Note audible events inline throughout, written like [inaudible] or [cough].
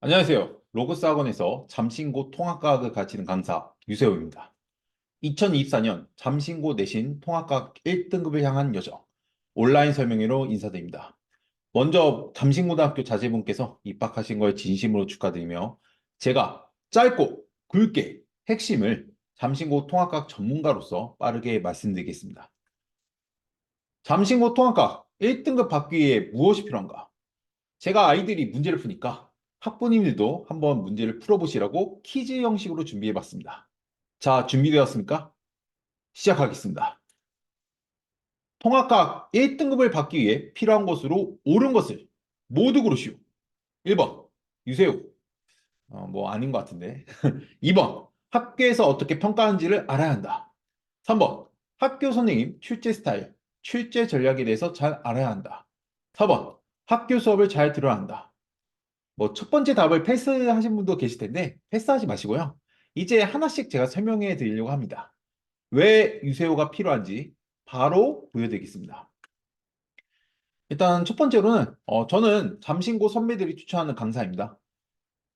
안녕하세요. 로고스 학원에서 잠신고 통합과학을 가르치는 강사 유세호입니다. 2024년 잠신고 내신 통합과학 1등급을 향한 여정 온라인 설명회로 인사드립니다. 먼저 잠신고등학교 자제분께서 입학하신 걸 진심으로 축하드리며 제가 짧고 굵게 핵심을 잠신고 통합과학 전문가로서 빠르게 말씀드리겠습니다. 잠신고 통합과학 1등급 받기 위해 무엇이 필요한가? 제가 아이들이 문제를 푸니까 학부님들도 한번 문제를 풀어보시라고 퀴즈 형식으로 준비해 봤습니다. 자, 준비되었습니까? 시작하겠습니다. 통합과학 1등급을 받기 위해 필요한 것으로 옳은 것을 모두 고르시오. 1번, 유세호. 어, 뭐 아닌 것 같은데. [laughs] 2번, 학교에서 어떻게 평가하는지를 알아야 한다. 3번, 학교 선생님 출제 스타일, 출제 전략에 대해서 잘 알아야 한다. 4번, 학교 수업을 잘 들어야 한다. 뭐 첫 번째 답을 패스하신 분도 계실 텐데 패스하지 마시고요. 이제 하나씩 제가 설명해 드리려고 합니다. 왜 유세호가 필요한지 바로 보여드리겠습니다. 일단 첫 번째로는 어, 저는 잠신고 선배들이 추천하는 강사입니다.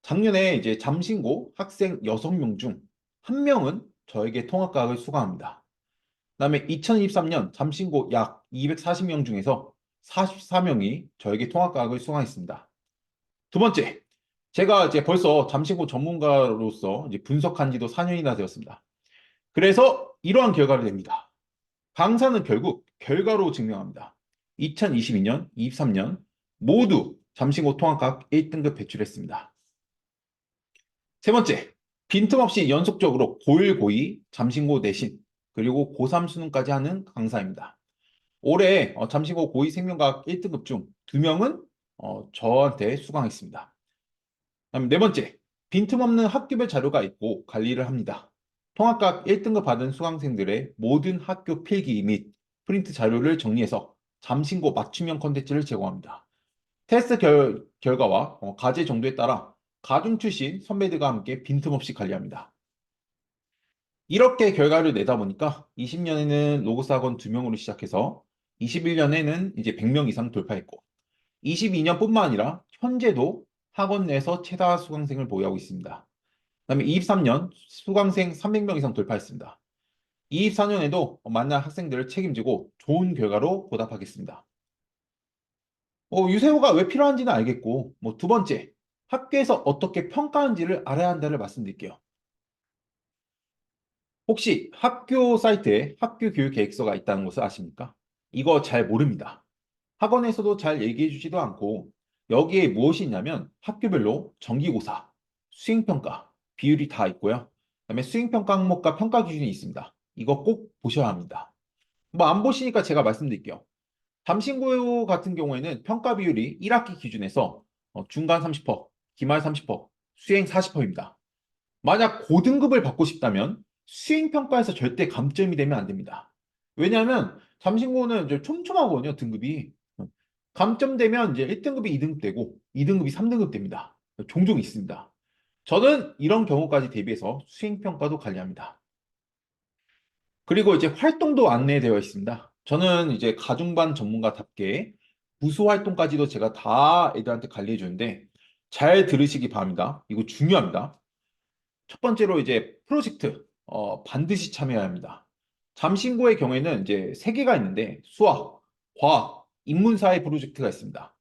작년에 이제 잠신고 학생 6명 중 한 명은 저에게 통합과학을 수강합니다. 그 다음에 2023년 잠신고 약 240명 중에서 44명이 저에게 통합과학을 수강했습니다. 두 번째, 제가 이제 벌써 잠신고 전문가로서 이제 분석한 지도 4년이나 되었습니다. 그래서 이러한 결과를 냅니다. 강사는 결국 결과로 증명합니다. 2022년, 23년 모두 잠신고 통합과학 1등급 배출했습니다. 세 번째, 빈틈없이 연속적으로 고1, 고2, 잠신고 내신, 그리고 고3 수능까지 하는 강사입니다. 올해 어, 잠신고 고2 생명과학 1등급 중 2명은 어, 저한테 수강했습니다. 다음 네 번째, 빈틈없는 학교별 자료가 있고 관리를 합니다. 통합과학 1등급 받은 수강생들의 모든 학교 필기 및 프린트 자료를 정리해서 잠신고 맞춤형 컨텐츠를 제공합니다. 테스트 결, 결과와 어, 과제 정도에 따라 가중 출신 선배들과 함께 빈틈없이 관리합니다. 이렇게 결과를 내다 보니까 20년에는 로고스 학원 2명으로 시작해서 21년에는 이제 100명 이상 돌파했고 22년뿐만 아니라 현재도 학원 내에서 최다 수강생을 보유하고 있습니다. 그 다음에 23년 수강생 300명 이상 돌파했습니다. 24년에도 만날 학생들을 책임지고 좋은 결과로 보답하겠습니다. 어, 유세호가 왜 필요한지는 알겠고, 뭐 두 번째, 학교에서 어떻게 평가하는지를 알아야 한다를 말씀드릴게요. 혹시 학교 사이트에 학교 교육 계획서가 있다는 것을 아십니까? 이거 잘 모릅니다. 학원에서도 잘 얘기해 주지도 않고 여기에 무엇이 있냐면 학교별로 정기고사, 수행평가, 비율이 다 있고요. 그다음에 수행평가 항목과 평가 기준이 있습니다. 이거 꼭 보셔야 합니다. 뭐 안 보시니까 제가 말씀드릴게요. 잠신고 같은 경우에는 평가 비율이 1학기 기준에서 어, 중간 30%, 기말 30%, 수행 40%입니다. 만약 고등급을 받고 싶다면 수행평가에서 절대 감점이 되면 안 됩니다. 왜냐하면 잠신고는 촘촘하거든요, 등급이. 감점되면 이제 1등급이 2등급 되고 2등급이 3등급 됩니다. 종종 있습니다. 저는 이런 경우까지 대비해서 수행평가도 관리합니다. 그리고 이제 활동도 안내되어 있습니다. 저는 이제 가중반 전문가답게 부수 활동까지도 제가 다 애들한테 관리해 주는데 잘 들으시기 바랍니다. 이거 중요합니다. 첫 번째로 이제 프로젝트 어, 반드시 참여해야 합니다. 잠신고의 경우에는 이제 세 개가 있는데 수학, 과학, 인문사회 프로젝트가 있습니다.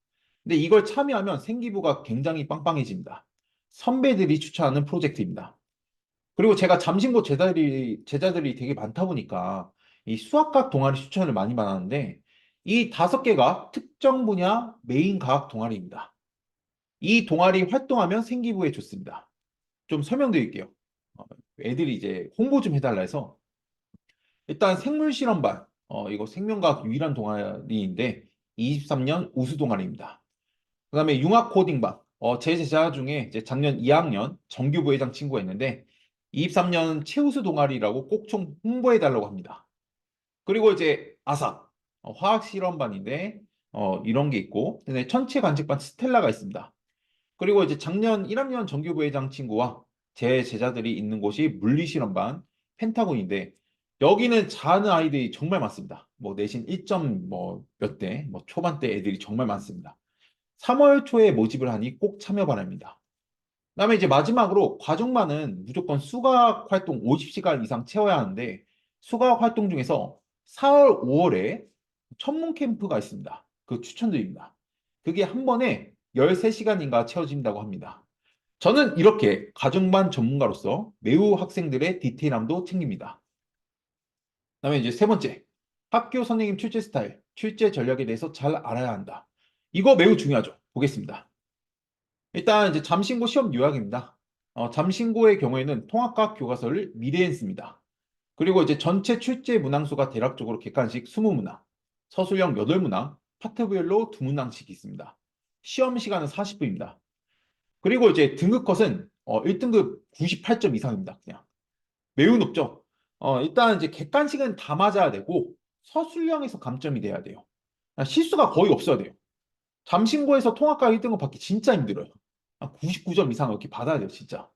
근데 이걸 참여하면 생기부가 굉장히 빵빵해집니다. 선배들이 추천하는 프로젝트입니다. 그리고 제가 잠신고 제자들이, 제자들이 되게 많다 보니까 이 수학과학 동아리 추천을 많이 받았는데 이 다섯 개가 특정 분야 메인 과학 동아리입니다. 이 동아리 활동하면 생기부에 좋습니다. 좀 설명드릴게요. 어, 애들이 이제 홍보 좀 해달라 해서 일단 생물실험반 어, 이거 생명과학 유일한 동아리인데 23년 우수 동아리입니다. 그 다음에 융합 코딩반 어, 제 제자 중에 작년 2학년 정규 부회장 친구가 있는데 23년 최우수 동아리라고 꼭 좀 홍보해 달라고 합니다. 그리고 이제 아삽 어, 화학 실험반인데 어, 이런 게 있고 천체 관측반 스텔라가 있습니다. 그리고 이제 작년 1학년 정규 부회장 친구와 제 제자들이 있는 곳이 물리실험반 펜타곤인데 여기는 잘하는 아이들이 정말 많습니다. 뭐 내신 1점 뭐 몇 대, 뭐 초반대 애들이 정말 많습니다. 3월 초에 모집을 하니 꼭 참여 바랍니다. 그 다음에 이제 마지막으로 과정반은 무조건 수학 활동 50시간 이상 채워야 하는데 수학 활동 중에서 4월, 5월에 천문 캠프가 있습니다. 그 추천드립니다. 그게 한 번에 13시간인가 채워진다고 합니다. 저는 이렇게 가정반 전문가로서 매우 학생들의 디테일함도 챙깁니다. 그다음에 이제 세 번째, 학교 선생님 출제 스타일, 출제 전략에 대해서 잘 알아야 한다. 이거 매우 중요하죠. 보겠습니다. 일단 이제 잠신고 시험 요약입니다. 어, 잠신고의 경우에는 통합과 교과서를 미래엔 씁니다. 그리고 이제 전체 출제 문항수가 대략적으로 객관식 20문항, 서술형 8문항, 파트별로 2문항씩 있습니다. 시험 시간은 40분입니다. 그리고 이제 등급 컷은 어, 1등급 98점 이상입니다. 그냥 매우 높죠. 어, 일단 이제 객관식은 다 맞아야 되고 서술형에서 감점이 돼야 돼요. 실수가 거의 없어야 돼요. 잠신고에서 통합과 1등급 받기 진짜 힘들어요. 99점 이상 이렇게 받아야 돼요, 진짜.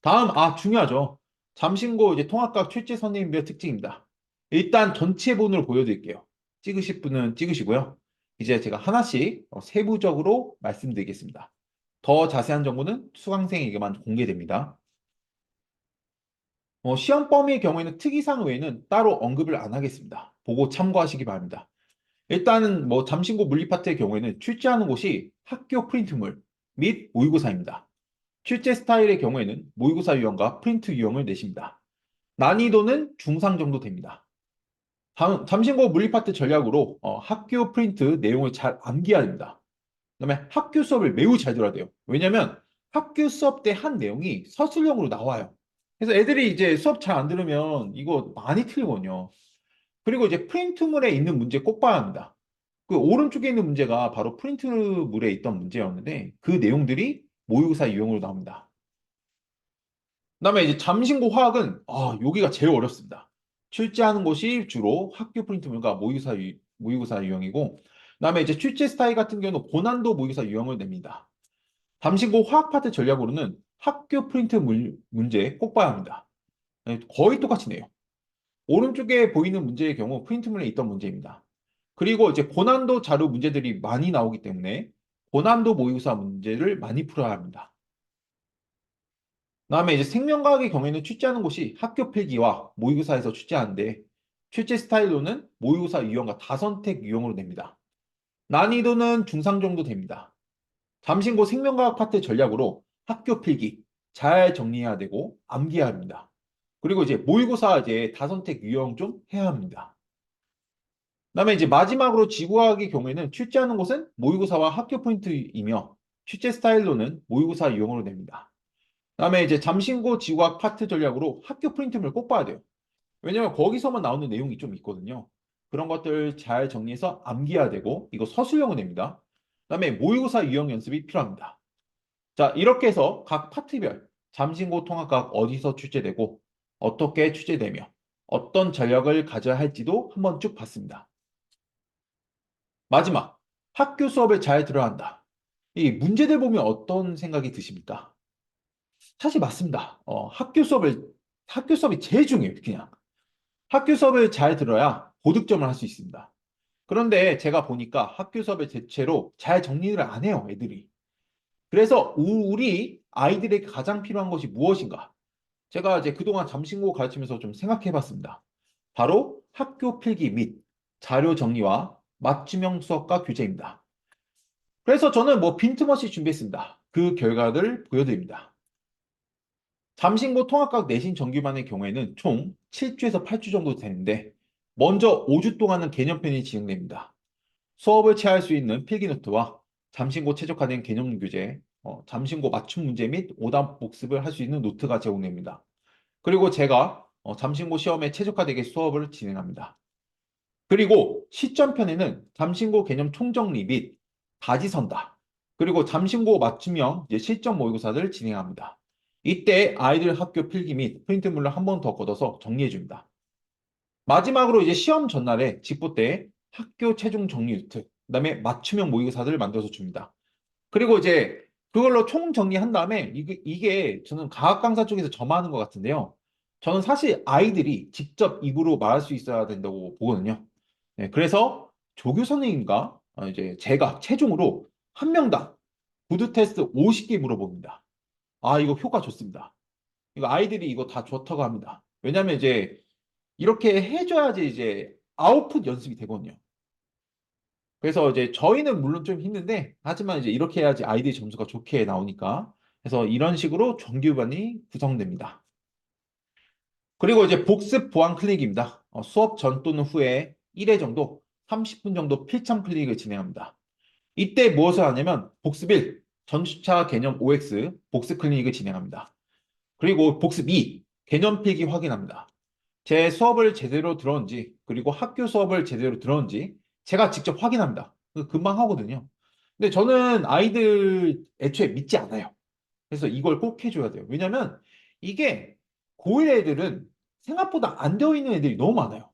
다음, 아, 중요하죠. 잠신고 이제 통합과 출제 선생님별 특징입니다. 일단 전체 본으로 보여드릴게요. 찍으실 분은 찍으시고요. 이제 제가 하나씩 어, 세부적으로 말씀드리겠습니다. 더 자세한 정보는 수강생에게만 공개됩니다. 어, 시험 범위의 경우에는 특이사항 외에는 따로 언급을 안 하겠습니다. 보고 참고하시기 바랍니다. 일단은 뭐 잠신고 물리 파트의 경우에는 출제하는 곳이 학교 프린트물 및 모의고사입니다. 출제 스타일의 경우에는 모의고사 유형과 프린트 유형을 내십니다. 난이도는 중상 정도 됩니다. 다음 잠신고 물리 파트 전략으로 어, 학교 프린트 내용을 잘 암기해야 됩니다. 그 다음에 학교 수업을 매우 잘 들어야 돼요. 왜냐면 학교 수업 때 한 내용이 서술형으로 나와요. 그래서 애들이 이제 수업 잘 안 들으면 이거 많이 틀리거든요. 그리고 이제 프린트물에 있는 문제 꼭 봐야 합니다. 그 오른쪽에 있는 문제가 바로 프린트물에 있던 문제였는데 그 내용들이 모의고사 유형으로 나옵니다. 그다음에 이제 잠신고 화학은 아 여기가 제일 어렵습니다. 출제하는 곳이 주로 학교 프린트물과 모의고사 유, 모의고사 유형이고 그다음에 이제 출제 스타일 같은 경우는 고난도 모의고사 유형을 냅니다. 잠신고 화학 파트 전략으로는 학교 프린트 물, 문제 꼭 봐야 합니다. 네, 거의 똑같이 내요. 오른쪽에 보이는 문제의 경우 프린트물에 있던 문제입니다. 그리고 이제 고난도 자료 문제들이 많이 나오기 때문에 고난도 모의고사 문제를 많이 풀어야 합니다. 다음에 이제 생명과학의 경우에는 출제하는 곳이 학교 필기와 모의고사에서 출제하는데 출제 스타일로는 모의고사 유형과 다선택 유형으로 냅니다. 난이도는 중상 정도 됩니다. 잠신고 생명과학 파트 전략으로 학교 필기 잘 정리해야 되고 암기해야 합니다. 그리고 이제 모의고사 이제 다선택 유형 좀 해야 합니다. 그다음에 이제 마지막으로 지구과학의 경우에는 출제하는 곳은 모의고사와 학교 포인트이며 출제 스타일로는 모의고사 유형으로 냅니다. 그다음에 이제 잠신고 지구과학 파트 전략으로 학교 프린트물 꼭 봐야 돼요. 왜냐면 거기서만 나오는 내용이 좀 있거든요. 그런 것들 잘 정리해서 암기해야 되고 이거 서술형을 냅니다. 그다음에 모의고사 유형 연습이 필요합니다. 자 이렇게 해서 각 파트별 잠신고 통합과학 어디서 출제되고 어떻게 출제되며 어떤 전략을 가져야 할지도 한번 쭉 봤습니다. 마지막, 학교 수업을 잘 들어야 한다. 이 문제들 보면 어떤 생각이 드십니까? 사실 맞습니다. 어, 학교 수업을, 학교 수업이 제일 중요해요, 그냥. 학교 수업을 잘 들어야 고득점을 할 수 있습니다. 그런데 제가 보니까 학교 수업을 대체로 잘 정리를 안 해요, 애들이. 그래서 우리 아이들에게 가장 필요한 것이 무엇인가? 제가 이제 그동안 잠신고 가르치면서 좀 생각해 봤습니다. 바로 학교 필기 및 자료 정리와 맞춤형 수업과 교재입니다. 그래서 저는 뭐 빈틈없이 준비했습니다. 그 결과를 보여드립니다. 잠신고 통합과학 내신 정규반의 경우에는 총 7주에서 8주 정도 되는데 먼저 5주 동안은 개념편이 진행됩니다. 수업을 체할 수 있는 필기노트와 잠신고 최적화된 개념 교재, 어, 잠신고 맞춤 문제 및 오답 복습을 할 수 있는 노트가 제공됩니다. 그리고 제가 어, 잠신고 시험에 최적화되게 수업을 진행합니다. 그리고 시점편에는 잠신고 개념 총정리 및 다지선다. 그리고 잠신고 맞춤형 실전 모의고사를 진행합니다. 이때 아이들 학교 필기 및 프린트물을 한 번 더 걷어서 정리해 줍니다. 마지막으로 이제 시험 전날에 집보 때 학교 최종 정리 유트, 그 다음에 맞춤형 모의고사들을 만들어서 줍니다. 그리고 이제 그걸로 총 정리한 다음에 이게, 이게 저는 과학 강사 쪽에서 점하는 것 같은데요. 저는 사실 아이들이 직접 입으로 말할 수 있어야 된다고 보거든요. 네, 그래서 조교 선생님과 어, 이제 제가 최종으로 한 명당 구두 테스트 50개 물어봅니다. 아, 이거 효과 좋습니다. 이거 아이들이 이거 다 좋다고 합니다. 왜냐면 이제 이렇게 해줘야지 이제 아웃풋 연습이 되거든요. 그래서 이제 저희는 물론 좀 힘든데, 하지만 이제 이렇게 해야지 아이들이 점수가 좋게 나오니까. 그래서 이런 식으로 정규반이 구성됩니다. 그리고 이제 복습 보완 클릭입니다. 어, 수업 전 또는 후에 1회 정도, 30분 정도 필참 클릭을 진행합니다. 이때 무엇을 하냐면 복습 1, 전주차 개념 OX 복습 클릭을 진행합니다. 그리고 복습 2, 개념 필기 확인합니다. 제 수업을 제대로 들었는지, 그리고 학교 수업을 제대로 들었는지 제가 직접 확인합니다. 그 금방 하거든요. 근데 저는 아이들 애초에 믿지 않아요. 그래서 이걸 꼭 해줘야 돼요. 왜냐면 이게 고1 애들은 생각보다 안 되어 있는 애들이 너무 많아요.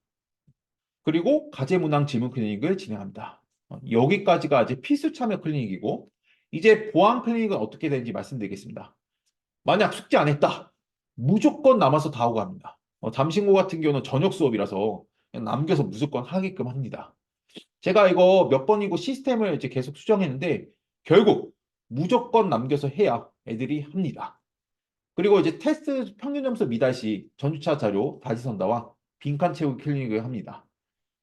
그리고 가제문항 질문 클리닉을 진행합니다. 어, 여기까지가 이제 필수 참여 클리닉이고 이제 보안 클리닉은 어떻게 되는지 말씀드리겠습니다. 만약 숙제 안 했다. 무조건 남아서 다 하고 갑니다. 어, 잠신고 같은 경우는 저녁 수업이라서 남겨서 무조건 하게끔 합니다. 제가 이거 몇 번이고 시스템을 이제 계속 수정했는데 결국 무조건 남겨서 해야 애들이 합니다. 그리고 이제 테스트 평균 점수 미달 시 전주차 자료 다시 선다와 빈칸 채우기 클리닉을 합니다.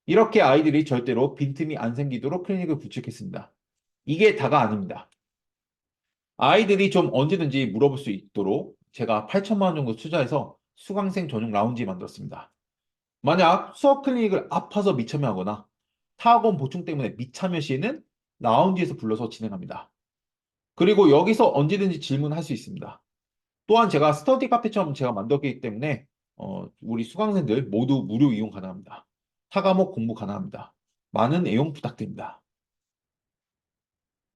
이렇게 아이들이 절대로 빈틈이 안 생기도록 클리닉을 구축했습니다. 이게 다가 아닙니다. 아이들이 좀 언제든지 물어볼 수 있도록 제가 8천만 원 정도 투자해서 수강생 전용 라운지 만들었습니다. 만약 수업 클리닉을 아파서 미참여하거나 타학원 보충 때문에 미참여 시에는 라운지에서 불러서 진행합니다. 그리고 여기서 언제든지 질문할 수 있습니다. 또한 제가 스터디 카페처럼 제가 만들었기 때문에 어, 우리 수강생들 모두 무료 이용 가능합니다. 타과목 공부 가능합니다. 많은 애용 부탁드립니다.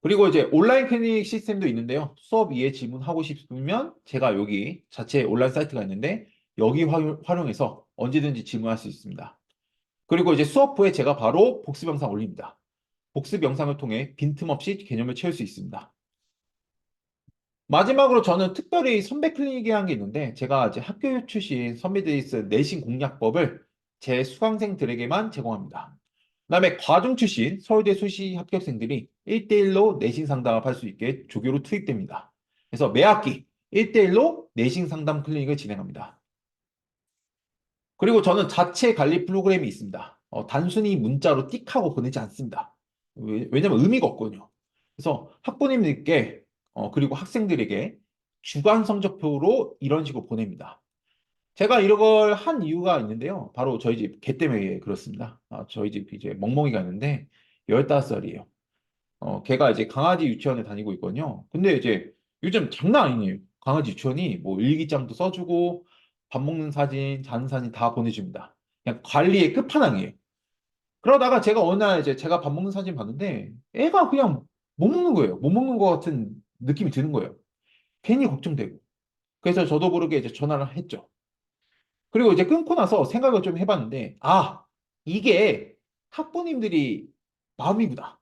그리고 이제 온라인 클리닉 시스템도 있는데요. 수업 이에 질문하고 싶으면 제가 여기 자체 온라인 사이트가 있는데 여기 활용해서 언제든지 질문할 수 있습니다. 그리고 이제 수업 후에 제가 바로 복습 영상 올립니다. 복습 영상을 통해 빈틈없이 개념을 채울 수 있습니다. 마지막으로 저는 특별히 선배 클리닉에 한 게 있는데 제가 이제 학교 출신 선배들이 쓴 내신 공략법을 제 수강생들에게만 제공합니다. 그다음에 과중 출신 서울대 수시 합격생들이 1대1로 내신 상담할 수 있게 조교로 투입됩니다. 그래서 매 학기 1대1로 내신 상담 클리닉을 진행합니다. 그리고 저는 자체 관리 프로그램이 있습니다. 어, 단순히 문자로 띡 하고 보내지 않습니다. 왜, 냐면 의미가 없거든요. 그래서 학부님들께 어, 그리고 학생들에게 주간 성적표로 이런 식으로 보냅니다. 제가 이걸 한 이유가 있는데요. 바로 저희 집 개 때문에 그렇습니다. 아, 저희 집 이제 멍멍이가 있는데 15살이에요. 어, 걔가 이제 강아지 유치원에 다니고 있거든요. 근데 이제 요즘 장난 아니에요. 강아지 유치원이 뭐 일기장도 써주고 밥 먹는 사진, 자는 사진 다 보내줍니다. 그냥 관리의 끝판왕이에요. 그러다가 제가 어느 날 이제 제가 밥 먹는 사진 봤는데 애가 그냥 못 먹는 거예요. 못 먹는 것 같은 느낌이 드는 거예요. 괜히 걱정되고. 그래서 저도 모르게 이제 전화를 했죠. 그리고 이제 끊고 나서 생각을 좀 해봤는데, 아, 이게 학부님들이 마음이구나.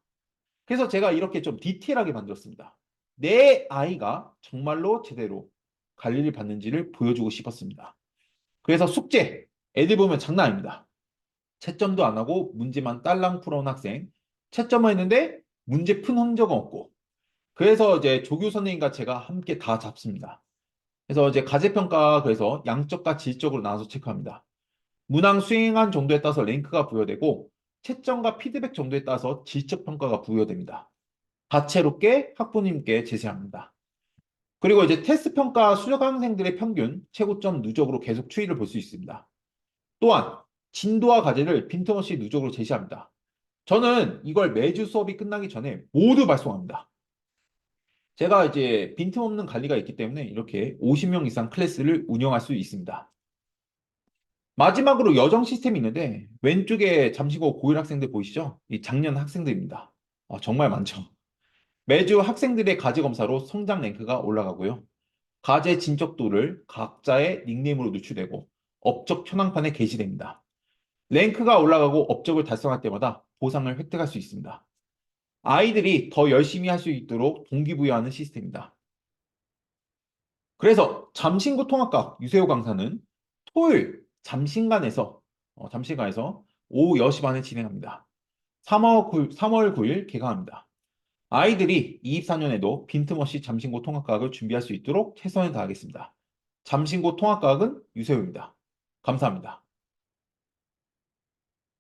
그래서 제가 이렇게 좀 디테일하게 만들었습니다. 내 아이가 정말로 제대로 관리를 받는지를 보여주고 싶었습니다. 그래서 숙제, 애들 보면 장난 아닙니다. 채점도 안 하고 문제만 딸랑 풀어온 학생, 채점을 했는데 문제 푼 흔적은 없고, 그래서 이제 조교 선생님과 제가 함께 다 잡습니다. 그래서 이제 가제평가 그래서 양적과 질적으로 나눠서 체크합니다. 문항 수행한 정도에 따라서 랭크가 부여되고 채점과 피드백 정도에 따라서 질적 평가가 부여됩니다. 다채롭게 학부님께 제시합니다. 그리고 이제 테스트 평가 수료학생들의 평균, 최고점 누적으로 계속 추이를 볼 수 있습니다. 또한 진도와 과제를 빈틈없이 누적으로 제시합니다. 저는 이걸 매주 수업이 끝나기 전에 모두 발송합니다. 제가 이제 빈틈없는 관리가 있기 때문에 이렇게 50명 이상 클래스를 운영할 수 있습니다. 마지막으로 여정 시스템이 있는데 왼쪽에 잠시고 고1 학생들 보이시죠? 이 작년 학생들입니다. 아, 정말 많죠. 매주 학생들의 과제 검사로 성장 랭크가 올라가고요. 과제 진척도를 각자의 닉네임으로 노출되고 업적 현황판에 게시됩니다. 랭크가 올라가고 업적을 달성할 때마다 보상을 획득할 수 있습니다. 아이들이 더 열심히 할 수 있도록 동기부여하는 시스템입니다. 그래서 잠신구 통합과 유세호 강사는 토요일 잠신간에서 어, 잠신간에서 오후 10시 반에 진행합니다. 3월 9일, 3월 9일 개강합니다. 아이들이 24년에도 빈틈없이 잠신고 통합과학을 준비할 수 있도록 최선을 다하겠습니다. 잠신고 통합과학은 유세호입니다. 감사합니다.